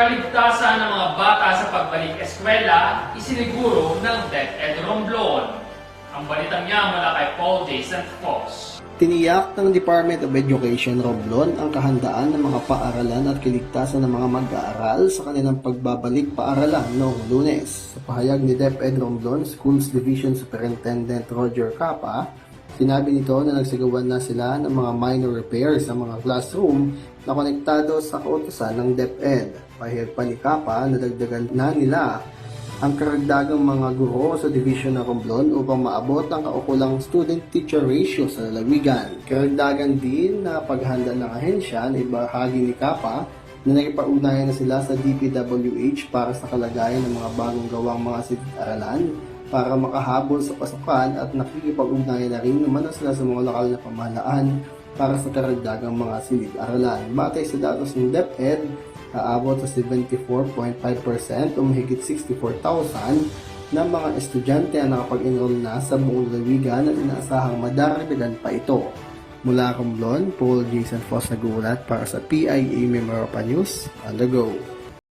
Kaligtasan ng mga bata sa pagbalik eskwela, isiniguro ng DepEd Romblon. Ang balitang niya mula kay Paul Jason Foss. Tiniyak ng Department of Education Romblon ang kahandaan ng mga paaralan at kiligtasan ng mga mag-aaral sa kanilang pagbabalik paaralan noong lunes. Sa pahayag ni DepEd Romblon Schools Division Superintendent Roger Capa, sinabi nito na nagsagawan na sila ng mga minor repairs sa mga classroom na konektado sa kautosan ng DepEd. Pahayag pa ni Capa na na nila ang karagdagang mga guro sa division ng Romblon upang maabot ang kaukulang student-teacher ratio sa lalawigan. Karagdagan din na paghanda ng ahensya na ibahagi ni Kapa na nakipag-ugnayan na sila sa DPWH para sa kalagayan ng mga bagong gawang mga silid-aralan para makahabol sa pasukan at nakikipag-ugnayan na rin naman na sila sa mga lokal na pamahalaan para sa karagdagang mga silid-aralan. Batay sa datos ng DepEd, aabot sa 74.5% o mahigit 64,000 ng mga estudyante ang nakapag-enroll na sa buong lalawigan at inaasahang madaragdagan pa ito. Mula Romblon, Paul Jason Foss nagulat para sa PIA Memory News on the go.